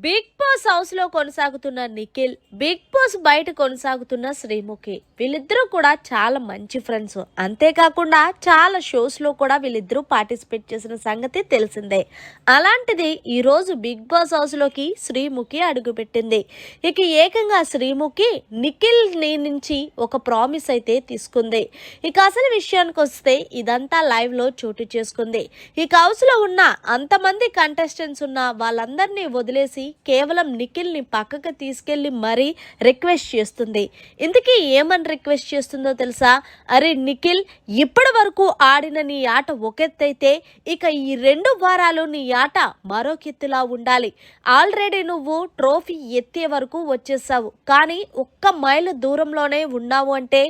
Big boss హౌస్లో కొనసాగుతున్న Nikhil big boss బయట కొనసాగుతున్న శ్రీముఖి. వీళ్ళిద్దరూ కూడా చాలా మంచి ఫ్రెండ్స్ అంతేకాకుండా చాలా షోస్లో కూడా వీళ్ళిద్దరూ పార్టిసిపేట్ చేసిన సంగతి తెలిసిందే. అలాంటిది ఈ రోజు బిగ్ బాస్ హౌస్లోకి శ్రీముఖి అడుగుపెట్టింది. ఇక ఏకంగా శ్రీముఖి నిఖిల్ నుంచి ఒక ప్రామిస్ అయితే తీసుకుంది. ఇక అసలు విషయానికి వస్తే ఇదంతా లైవ్లో చోటు చేసుకుంది. ఇక హౌస్లో ఉన్న అంతమంది కంటెస్టెంట్స్ ఉన్న వాళ్ళందరినీ వదిలేసి కేవలం కేవలం నిఖిల్ని పక్కకు తీసుకెళ్ళి మరీ రిక్వెస్ట్ చేస్తుంది. ఇంతకీ ఏమని రిక్వెస్ట్ చేస్తుందో తెలుసా? అరే నిఖిల్ ఇప్పటి వరకు ఆడిన నీ ఆట ఒకెత్తైతే ఇక ఈ రెండు వారాలు నీ ఆట మరోకెత్తులా ఉండాలి. ఆల్రెడీ నువ్వు ట్రోఫీ ఎత్తే వరకు వచ్చేసావు. కానీ ఒక్క మైలు దూరంలోనే ఉన్నావు అంటే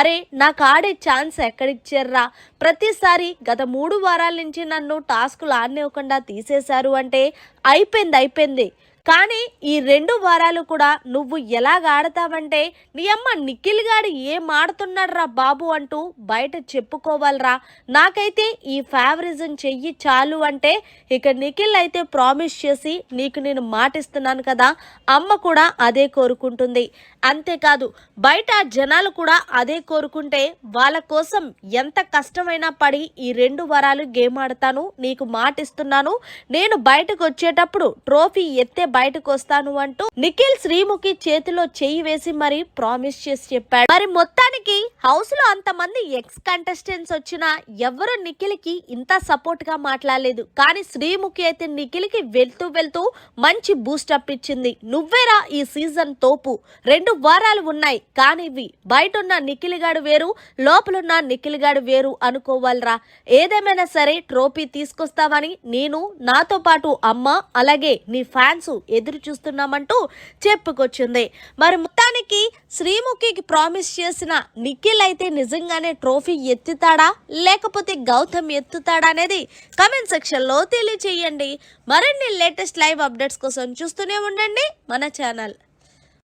అరే నాకు ఆడే ఛాన్స్ ఎక్కడిచ్చారా ప్రతిసారి గత మూడు వారాల నుంచి నన్ను టాస్కులు ఆడనివ్వకుండా తీసేశారు అంటే అయిపోయింది అయిపోయింది. కానీ ఈ రెండు వారాలు కూడా నువ్వు ఎలాగ ఆడతావంటే నీ అమ్మ నిఖిల్ గాడు ఏం ఆడుతున్నాడురా బాబు అంటూ బయట చెప్పుకోవాలరా. నాకైతే ఈ ఫేవరిజం చెయ్యి చాలు అంటే ఇక నిఖిల్ అయితే ప్రామిస్ చేసి నీకు నేను మాటిస్తున్నాను కదా అమ్మ కూడా అదే కోరుకుంటుంది. అంతేకాదు బయట జనాలు కూడా అదే కోరుకుంటే వాళ్ళ కోసం ఎంత కష్టమైనా పడి ఈ రెండు వరాలు గేమ్ ఆడతాను నీకు మాటిస్తున్నాను నేను బయటకు వచ్చేటప్పుడు ట్రోఫీ ఎత్తే బయటకు వస్తాను అంటూ నిఖిల్ శ్రీముఖి చేతిలో చేయి వేసి మరి ప్రామిస్ చేసి చెప్పాడు. మరి మొత్తానికి హౌస్లో అంతమంది ఎక్స్ కంటెస్టెంట్స్ వచ్చినా ఎవరు నిఖిల్కి ఇంత సపోర్ట్గా మాట్లాడలేదు. కానీ శ్రీముఖి అయితే నిఖిల్కి వెళ్తూ వెళ్తూ మంచి బూస్టప్ ఇచ్చింది. నువ్వేరా ఈ సీజన్ తోపు? రెండు వారాలు ఉన్నాయి. కానీ ఇవి బయట ఉన్న నిఖిల్ గాడు వేరు లోపలున్న నిఖిల్ గాడు వేరు అనుకోవాలరా. ఏదేమైనా సరే ట్రోఫీ తీసుకొస్తావని నేను నాతో పాటు అమ్మ అలాగే నీ ఫ్యాన్స్ ఎదురు చూస్తున్నామంటూ చెప్పుకొచ్చింది. మరి మొత్తానికి శ్రీముఖికి ప్రామిస్ చేసిన నిఖిల్ అయితే నిజంగానే ట్రోఫీ ఎత్తుతాడా? లేకపోతే గౌతమ్ ఎత్తుతాడా అనేది కమెంట్ సెక్షన్లో తెలియచేయండి. మరిన్ని లేటెస్ట్ లైవ్ అప్డేట్స్ కోసం చూస్తూనే ఉండండి మన ఛానల్.